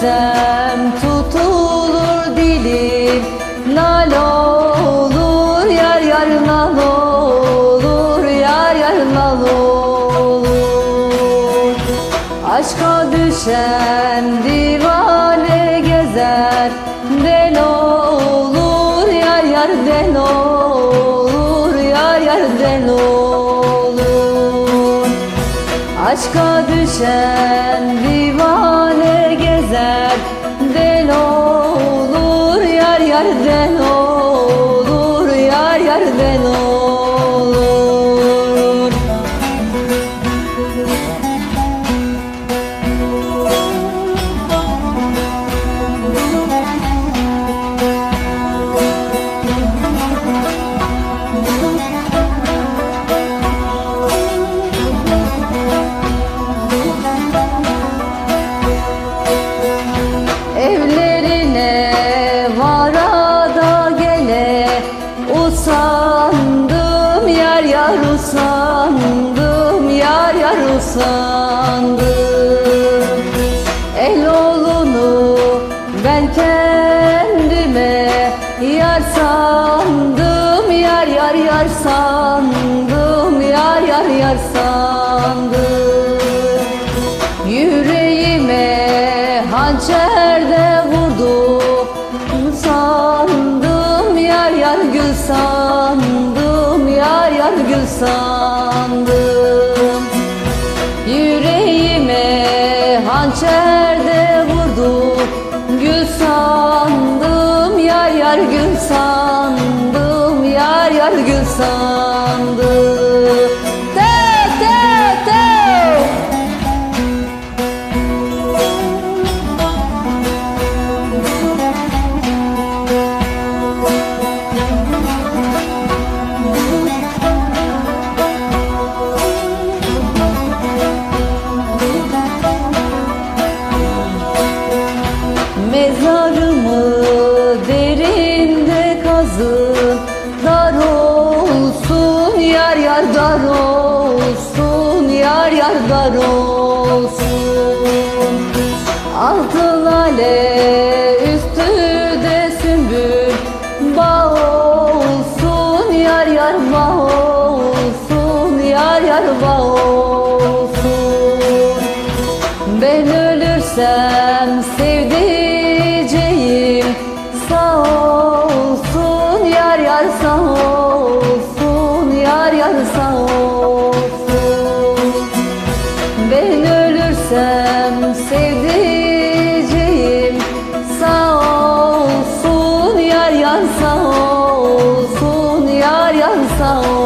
Görsem tutulur dilim Nal olur yar yar nal olur Yar yar nal olur. Aşka düşen divane gezer Den olur yar yar den olur Yar yar den olur. Aşka düşen yar usandım Yar yar usandım. El oğlunu ben kendime Yar sandım yar yar yar sandım Yar yar yar sandım. Yüreğime hançerde sandım. Yüreğime hançerde vurdu. Gül sandım yar yar gül sandım Yar yar gül sandım Mezarımı derinde kazın Dar olsun yar yar dar olsun. Yar yar dar olsun Altın Bağ olsun yar yar soul